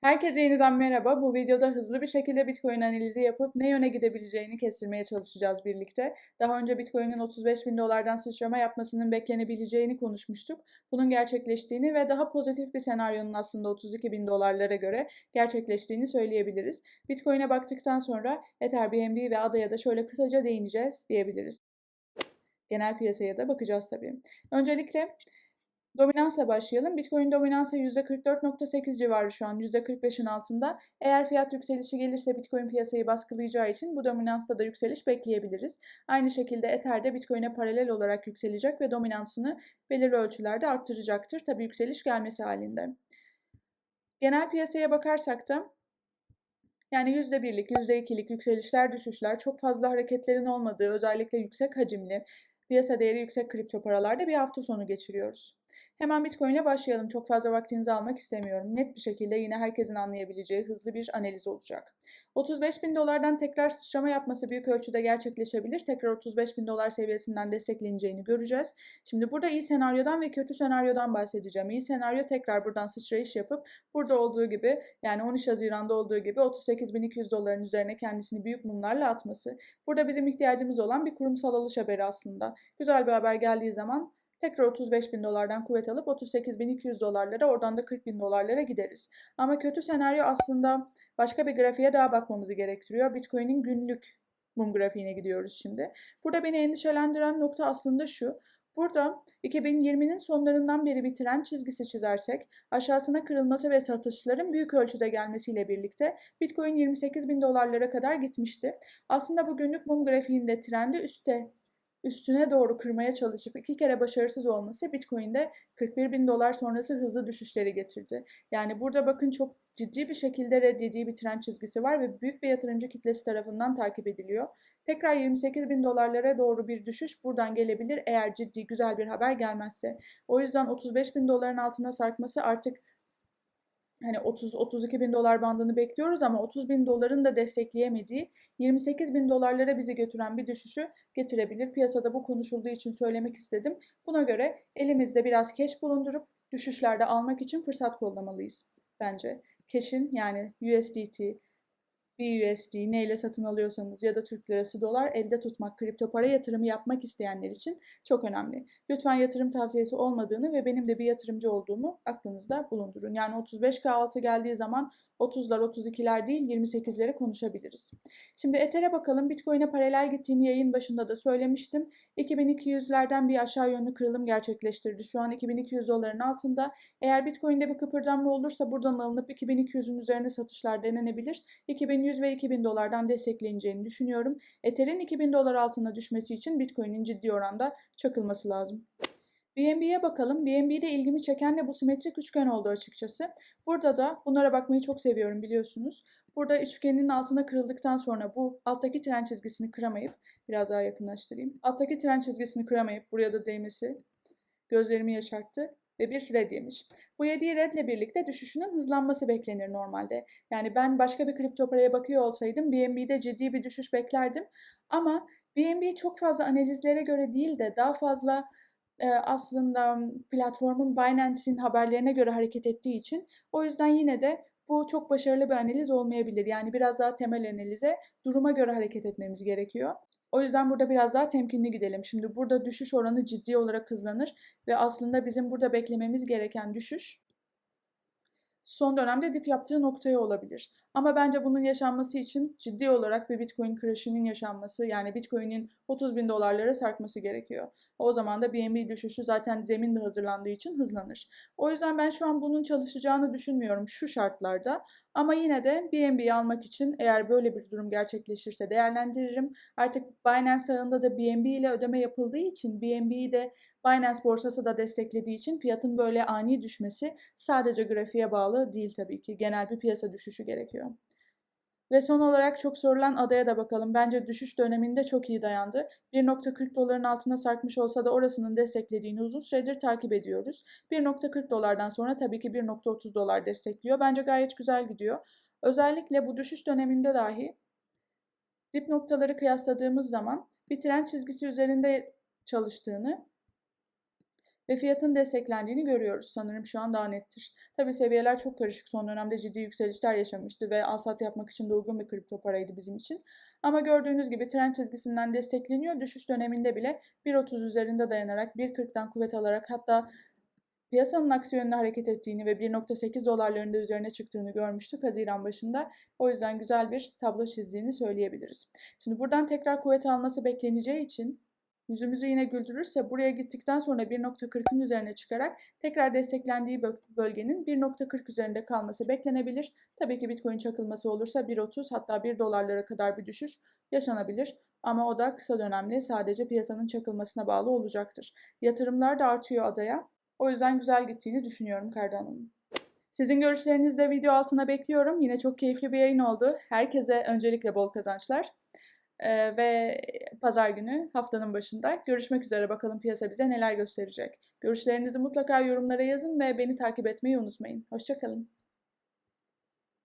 Herkese yeniden merhaba. Bu videoda hızlı bir şekilde Bitcoin analizi yapıp ne yöne gidebileceğini kestirmeye çalışacağız birlikte. Daha önce Bitcoin'in 35 bin dolardan sıçrama yapmasının beklenebileceğini konuşmuştuk. Bunun gerçekleştiğini ve daha pozitif bir senaryonun aslında 32 bin dolarlara göre gerçekleştiğini söyleyebiliriz. Bitcoin'e baktıktan sonra Ether, BNB ve ADA'ya da şöyle kısaca değineceğiz diyebiliriz. Genel piyasaya da bakacağız tabii. Öncelikle Dominansla başlayalım. Bitcoin dominansı %44.8 civarı şu an %45'in altında. Eğer fiyat yükselişi gelirse Bitcoin piyasayı baskılayacağı için bu dominansta da yükseliş bekleyebiliriz. Aynı şekilde Ether de Bitcoin'e paralel olarak yükselecek ve dominansını belirli ölçülerde arttıracaktır. Tabii yükseliş gelmesi halinde. Genel piyasaya bakarsak da yani %1'lik, %2'lik yükselişler, düşüşler, çok fazla hareketlerin olmadığı, özellikle yüksek hacimli, piyasa değeri yüksek kripto paralarda bir hafta sonu geçiriyoruz. Hemen Bitcoin başlayalım. Çok fazla vaktinizi almak istemiyorum. Net bir şekilde yine herkesin anlayabileceği hızlı bir analiz olacak. 35 bin dolardan tekrar sıçrama yapması büyük ölçüde gerçekleşebilir. Tekrar 35 bin dolar seviyesinden destekleneceğini göreceğiz. Şimdi burada iyi senaryodan ve kötü senaryodan bahsedeceğim. İyi senaryo tekrar buradan sıçrayış yapıp burada olduğu gibi yani 13 Haziran'da olduğu gibi 38.200 doların üzerine kendisini büyük mumlarla atması. Burada bizim ihtiyacımız olan bir kurumsal alış haberi aslında. Güzel bir haber geldiği zaman Tekrar 35 bin dolardan kuvvet alıp 38 bin 200 dolarlara oradan da 40 bin dolarlara gideriz. Ama kötü senaryo aslında başka bir grafiğe daha bakmamızı gerektiriyor. Bitcoin'in günlük mum grafiğine gidiyoruz şimdi. Burada beni endişelendiren nokta aslında şu. Burada 2020'nin sonlarından beri bir trend çizgisi çizersek aşağısına kırılması ve satışların büyük ölçüde gelmesiyle birlikte Bitcoin 28 bin dolarlara kadar gitmişti. Aslında bu günlük mum grafiğinde trendi üste üstüne doğru kırmaya çalışıp iki kere başarısız olması Bitcoin'de 41 bin dolar sonrası hızlı düşüşleri getirdi. Yani burada bakın çok ciddi bir şekilde reddediği bir trend çizgisi var ve büyük bir yatırımcı kitlesi tarafından takip ediliyor. Tekrar 28 bin dolarlara doğru bir düşüş buradan gelebilir eğer ciddi güzel bir haber gelmezse. O yüzden 35 bin doların altına sarkması artık hani 30-32 bin dolar bandını bekliyoruz ama 30 bin doların da destekleyemediği 28 bin dolarlara bizi götüren bir düşüşü getirebilir. Piyasada bu konuşulduğu için söylemek istedim. Buna göre elimizde biraz cash bulundurup düşüşlerde almak için fırsat kollamalıyız bence. Cash'in yani USDT, BUSD neyle satın alıyorsanız ya da Türk Lirası dolar elde tutmak, kripto para yatırımı yapmak isteyenler için çok önemli. Lütfen yatırım tavsiyesi olmadığını ve benim de bir yatırımcı olduğumu aklınızda bulundurun. Yani 35K altı geldiği zaman 30'lar 32'ler değil 28'leri konuşabiliriz. Şimdi Ether'e bakalım. Bitcoin'e paralel gittiğini yayın başında da söylemiştim. 2200'lerden bir aşağı yönlü kırılım gerçekleştirdi. Şu an 2200 doların altında. Eğer Bitcoin'de bir kıpırdanma olursa buradan alınıp 2200'ün üzerine satışlar denenebilir. 2100 ve 2000 dolardan destekleneceğini düşünüyorum. Ether'in 2000 dolar altına düşmesi için Bitcoin'in ciddi oranda çakılması lazım. BNB'ye bakalım. BNB'de ilgimi çeken de bu simetrik üçgen oldu açıkçası. Burada da bunlara bakmayı çok seviyorum biliyorsunuz. Burada üçgenin altına kırıldıktan sonra bu alttaki tren çizgisini kıramayıp biraz daha yakınlaştırayım. Alttaki tren çizgisini kıramayıp buraya da değmesi gözlerimi yaşarttı ve bir red yemiş. Bu yediği redle birlikte düşüşünün hızlanması beklenir normalde. Yani ben başka bir kripto paraya bakıyor olsaydım BNB'de ciddi bir düşüş beklerdim. Ama BNB çok fazla analizlere göre değil de daha fazla aslında platformun Binance'in haberlerine göre hareket ettiği için o yüzden yine de bu çok başarılı bir analiz olmayabilir. Yani biraz daha temel analize duruma göre hareket etmemiz gerekiyor. O yüzden burada biraz daha temkinli gidelim. Şimdi burada düşüş oranı ciddi olarak hızlanır ve aslında bizim burada beklememiz gereken düşüş son dönemde dip yaptığı noktaya olabilir. Ama bence bunun yaşanması için ciddi olarak bir Bitcoin crash'inin yaşanması yani Bitcoin'in 30 bin dolarlara sarkması gerekiyor. O zaman da BNB düşüşü zaten zemin de hazırlandığı için hızlanır. O yüzden ben şu an bunun çalışacağını düşünmüyorum şu şartlarda. Ama yine de BNB'yi almak için eğer böyle bir durum gerçekleşirse değerlendiririm. Artık Binance ağında da BNB ile ödeme yapıldığı için BNB'yi de Binance borsası da desteklediği için fiyatın böyle ani düşmesi sadece grafiğe bağlı değil tabii ki. Genel bir piyasa düşüşü gerekiyor. Ve son olarak çok sorulan adaya da bakalım. Bence düşüş döneminde çok iyi dayandı. 1.40 doların altına sarkmış olsa da orasının desteklediğini uzun süredir takip ediyoruz. 1.40 dolardan sonra tabii ki 1.30 dolar destekliyor. Bence gayet güzel gidiyor. Özellikle bu düşüş döneminde dahi dip noktaları kıyasladığımız zaman bir trend çizgisi üzerinde çalıştığını ve fiyatın desteklendiğini görüyoruz. Sanırım şu an daha nettir. Tabii seviyeler çok karışık. Son dönemde ciddi yükselişler yaşamıştı ve alsat yapmak için de uygun bir kripto paraydı bizim için. Ama gördüğünüz gibi trend çizgisinden destekleniyor. Düşüş döneminde bile 1.30 üzerinde dayanarak 1.40'dan kuvvet alarak hatta piyasanın aksi yönde hareket ettiğini ve 1.8 dolarlarında üzerine çıktığını görmüştük Haziran başında. O yüzden güzel bir tablo çizdiğini söyleyebiliriz. Şimdi buradan tekrar kuvvet alması bekleneceği için yüzümüzü yine güldürürse buraya gittikten sonra 1.40'ın üzerine çıkarak tekrar desteklendiği bölgenin 1.40 üzerinde kalması beklenebilir. Tabii ki Bitcoin çakılması olursa 1.30 hatta 1 dolarlara kadar bir düşüş yaşanabilir. Ama o da kısa dönemli sadece piyasanın çakılmasına bağlı olacaktır. Yatırımlar da artıyor adaya. O yüzden güzel gittiğini düşünüyorum Cardano'nun. Sizin görüşlerinizi de video altına bekliyorum. Yine çok keyifli bir yayın oldu. Herkese öncelikle bol kazançlar. Ee, ve pazar günü haftanın başında görüşmek üzere bakalım piyasa bize neler gösterecek. Görüşlerinizi mutlaka yorumlara yazın ve beni takip etmeyi unutmayın. Hoşçakalın.